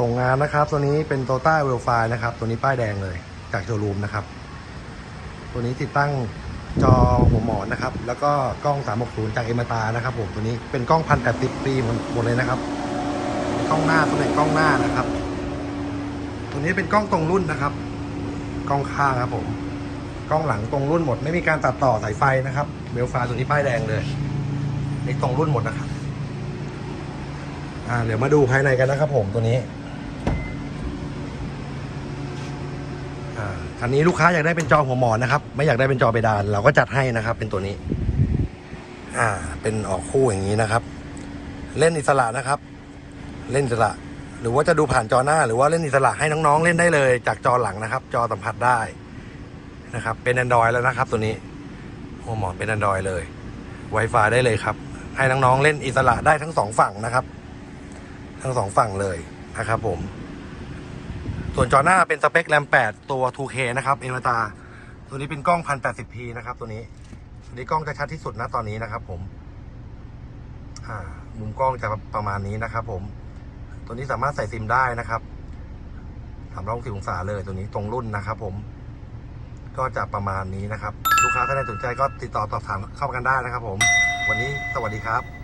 ส่งงานนะครับ ตัวนี้เป็นโตต้าเวลไฟนะครับ ตัวนี้ป้ายแดงเลย จากโชว์รูมนะครับ ตัวนี้ติดตั้งจอหัวหมอนนะครับ แล้วก็กล้อง 360 จากเอมาตานะครับผมตัวนี้เป็นกล้องพันแปดสิบปีหมดเลยนะครับกล้องหน้าตัวไหนกล้องหน้านะครับ ตัวนี้เป็นกล้องตรงรุ่นนะครับ กล้องข้างครับผมกล้องหลังตรงรุ่นหมด ไม่มีการตัดต่อสายไฟนะครับเบลฟาตัวนี้ป้ายแดงเลยนี่ตรงรุ่นหมดนะครับอ่าเดี๋ยวมาดูภายในกันนะครับผมตัวนี้ อ่า คันนี้ลูกค้าอยากได้เป็นจอหัวหมอนนะครับ ไม่อยากได้เป็นจอเบดาน เราก็จัดให้นะครับ เป็นตัวนี้ อ่า เป็นออกคู่อย่างนี้นะครับ เล่นอิสระนะครับ เล่นอิสระ หรือว่าจะดูผ่านจอหน้า หรือว่าเล่นอิสระให้น้องๆ เล่นได้เลย จากจอหลังนะครับ จอสัมผัสได้นะครับ เป็น Android แล้วนะครับ ตัวนี้ หัวหมอนเป็น Android เลย Wi-Fi ได้เลยครับ ให้น้องๆ เล่นอิสระได้ทั้งสองฝั่งนะครับ ทั้งสองฝั่งเลยนะครับผม ส่วนจอหน้าเป็นสเปคแรม8ตัว 2K นะครับเอมตา ตัวนี้เป็นกล้อง 1080p นะครับ ตัวนี้ตัวนี้กล้องจะชัดที่สุดนะตอนนี้นะครับผมมุมกล้องจะประมาณนี้นะครับ ผม ตัวนี้สามารถใส่ซิมได้นะครับสามร้อยสิบองศาเลยตัวนี้ตรงรุ่นนะครับ ผม ก็จะประมาณนี้นะครับ ลูกค้าท่านใดสนใจก็ติดต่อสอบถามเข้ามากันได้นะครับ ผม วันนี้สวัสดีครับ